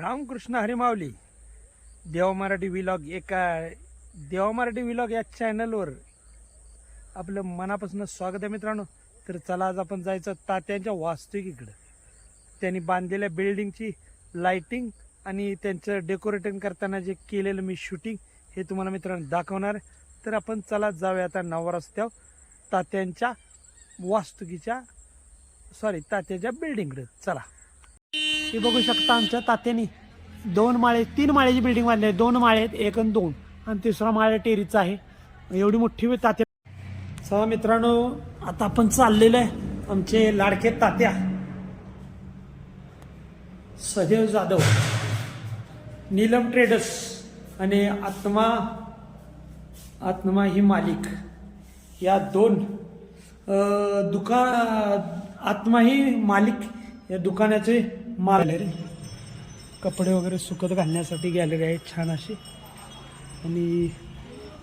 रामकृष्ण हरिमावली देवा मराठी विलॉग एका देवा मराठी विलॉग या चॅनलवर आपलं मनापासून स्वागत आहे मित्रांनो. तर चला आज आपण जायचं तात्यांच्या वास्तुकीकडं. त्यांनी बांधलेल्या बिल्डिंगची लाइटिंग आणि त्यांचं डेकोरेटिंग करताना जे केलेलं मी शूटिंग हे तुम्हाला मित्रांनो दाखवणार. तर आपण चला जाऊया आता नवा रस्त्यावर तात्यांच्या वास्तुकीच्या सॉरी तात्याच्या बिल्डिंगकडे चला. हे बघू शकता आमच्या तात्यानी दोन माळे तीन माळ्याची बिल्डिंग बांधली आहे. दोन माळे आहेत एक आणि दोन. आणि तिसरा माळ्या टेरीचा आहे. एवढी मोठी तात्या. सहा मित्रांनो आता आपण चाललेलं आहे आमचे लाडके तात्या. सदैव जाधव नीलम ट्रेडर्स आणि आत्मा आत्मा ही मालिक. या दोन दुका दुकान आत्मा ही मालिक या दुकानाचे गॅलरी कपडे वगैरे सुकत घालण्यासाठी गॅलरी आहे छान अशी. आणि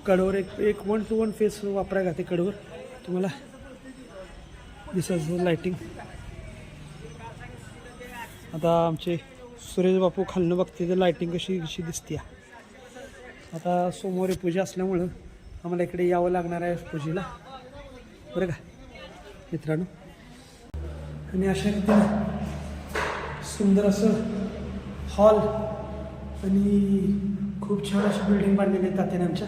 कडवर एक एक वन टू वन फेस वापराय घाते कडवर तुम्हाला दिसत लायटिंग आता आमचे सुरेश बापू खालनं बघते तर लायटिंग कशी कशी दिसते. आता सोमवारी पूजा असल्यामुळं आम्हाला इकडे यावं लागणार आहे पूजेला. बरं का? मित्रांनो. आणि अशा रीतीनं सुंदर असं हॉल आणि खूप छान अशी बिल्डिंग बांधलेली आहे तात्याने आमच्या.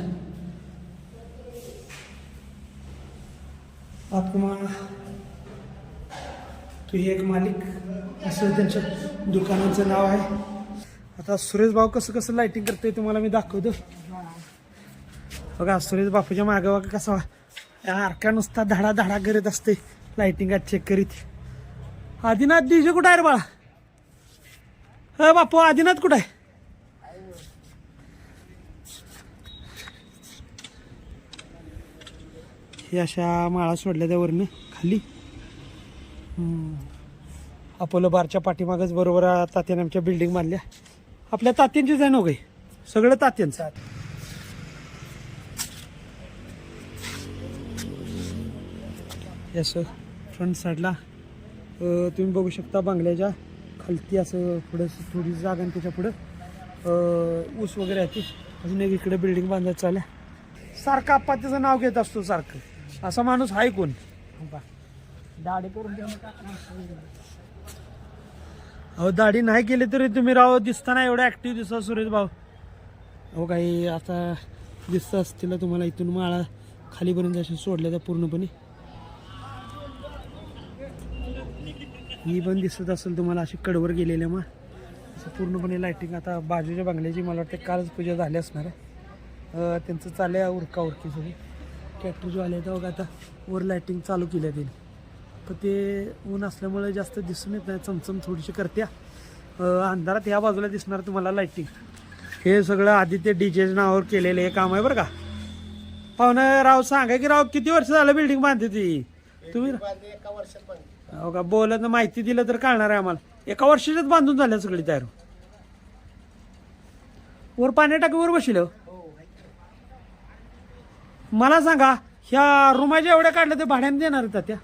आत्मा तू एक मालिक असं त्यांच्या दुकानाचं नाव आहे. आता सुरेश भाऊ कसं कसं लाइटिंग करतोय तुम्हाला मी दाखवतो. बघा सुरेश बापूच्या मागं बघा कसा आरका नुसता धडा धडा करत असते लाइटिंग चेक करीत. आदिनाथ दिवशी कुठं आहे रे बाळा? अ बापू आदिनाथ कुठं आहे? हे अशा माळा सोडल्या त्यावरनं खाली. अपोलो बारच्या पाठीमागच बरोबर तात्याने आमच्या बिल्डिंग बांधल्या आपल्या तात्यांचीच आहे ना हो काही सगळं तात्यांचं. आहे. फ्रंट साईडला तुम्ही बघू शकता बंगल्याच्या. खालती असं पुढं थोडी जागा आणि त्याच्या पुढं. ऊस वगैरे आहे ती. अजून एक इकडे बिल्डिंग बांधायचं चालल्या सारखं आप्पा त्याचं नाव घेत असतो सारखं. असा माणूस आहे कोण? दाढी करून अहो दाढी नाही केली तरी तुम्ही राव दिसताना एवढं ऍक्टिव्ह दिसता सुरेश भाऊ. अहो काही आता दिसत असतील तुम्हाला इथून माळा खालीपर्यंत अशी सोडल्या त्या पूर्णपणे. ही पण दिसत असेल तुम्हाला अशी कडवर गेलेल्या मग. असं पूर्णपणे लायटिंग आता बाजूच्या बंगल्याची मला वाटतं कालच पूजा झाली असणार आहे. त्यांचं चाललं आहे उरका उरकी सगळी. कॅटरीजवाले तर बघा आता वर लायटिंग चालू केली आहे त्यांनी. तर ते ऊन असल्यामुळे जास्त दिसून येत नाही. चमचम थोडीशी करत्या. अंधारात ह्या बाजूला दिसणार तुम्हाला लायटिंग हे सगळं आदित्य डीजे नावावर केलेलं हे काम आहे बरं का. पाहुणं राव सांगा की राव किती वर्ष झालं बिल्डिंग बांधते ती? तुम्ही हो का बोलत माहिती दिलं तर कळणार आहे आम्हाला. एका वर्षाच्याच बांधून झाल्या सगळी तयार. वर पाण्या टाकीवर बसले मला सांगा ह्या रुमाच्या एवढ्या काढल्या ते भाड्याने देणार आहेत त्या?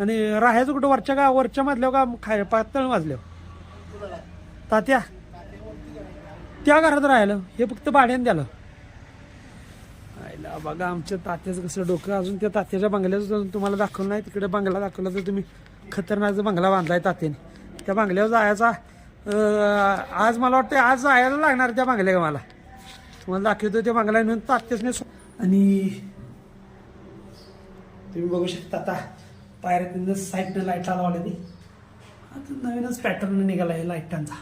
आणि राहायचं कुठं? वरच्या का वरच्या मधल्या का खाय पातळ वाजल्या तात्या? त्या घरात राहिलं. हे फक्त भाड्याने द्यालं बघा आमच्या तात्याचं कसं डोकं अजून त्या तात्याच्या बंगल्याचं तुम्हाला दाखवलं नाही. तिकडे बंगला दाखवला तर तुम्ही खतरनाक बंगला बांधलाय तात्याने. त्या बंगल्यावर जायचा आज मला वाटतं आज जायला लागणार त्या बंगल्या मला? तुम्हाला दाखवतो त्या बंगला नेऊन नाही आणि तुम्ही बघू शकता आता पायऱ्या साईडनं लाईटला लावल्या ती आता नवीनच पॅटर्न निघाला आहे लाईटांचा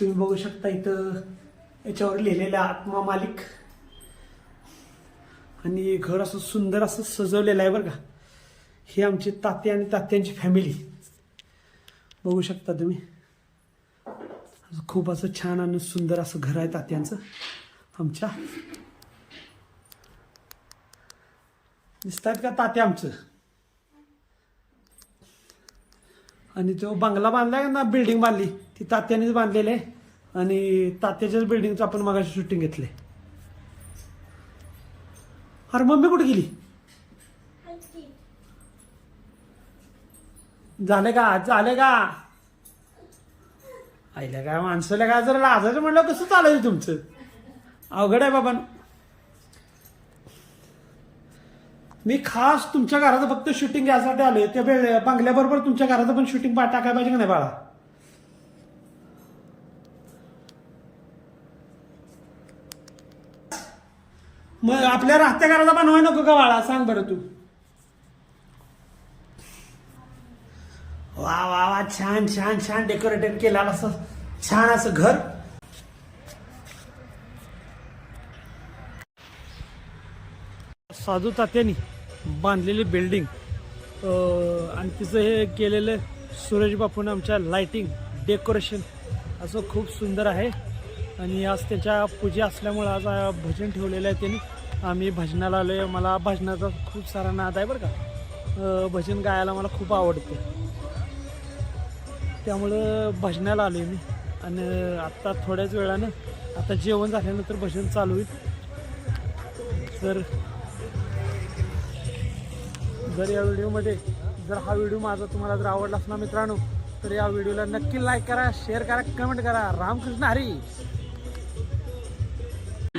तुम्ही बघू शकता इथं याच्यावर लिहिलेलं आत्मा मालिक. आणि घर असं सुंदर असं सजवलेलं आहे बरं का. हे आमची ताते आणि तात्यांची फॅमिली बघू शकता तुम्ही. खूप असं छान आणि सुंदर असं घर आहे तात्यांचं. आमच्या. दिसतात का तात्या आमचं? आणि तो बंगला बांधलाय ना? बिल्डिंग बांधली? ती तात्यानेच बांधलेले आणि तात्याच्याच बिल्डिंगचं आपण मगाशी शूटिंग घेतले अरे मम्मी कुठे गेली? झाले का? झाले का? आईला काय माणसाला काय जर लाजायचं म्हणलं कसं चालायचं तुमचं? अवघड आहे बाबा. मी खास तुमच्या घराचं फक्त शूटिंग घ्यायसाठी आले त्या वेळ बंगल्याबरोबर तुमच्या घराचं पण शूटिंग टाकायला पाहिजे का नाही बाळा? मग आपल्या राहत्या घराचा बनवाय नको का बाळा सांग बरं तू. वा वा वा छान छान छान डेकोरेटेड केलं असं छान असं घर. साधू तात्यानी बांधलेली बिल्डिंग आणि तिचं हे केलेलं सुरेश बापून आमच्या लाइटिंग डेकोरेशन असं खूप सुंदर आहे. आणि आज त्याच्या पूजा असल्यामुळं आज भजन ठेवलेलं आहे त्यांनी. आम्ही भजनाला आलो आहे मला भजनाचा खूप सारा नाद आहे बरं का. भजन गायला मला खूप आवडते. त्यामुळं भजनाला आलो मी. आणि आत्ता थोड्याच वेळानं आता जेवण झाल्यानंतर भजन चालू होईल. तर जर या व्हिडिओमध्ये जर हा व्हिडिओ माझा तुम्हाला जर आवडला असणार मित्रांनो तर या व्हिडिओला नक्की लाईक करा शेअर करा कमेंट करा. रामकृष्ण हरी!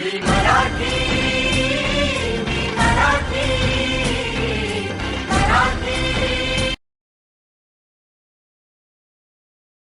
Liberty!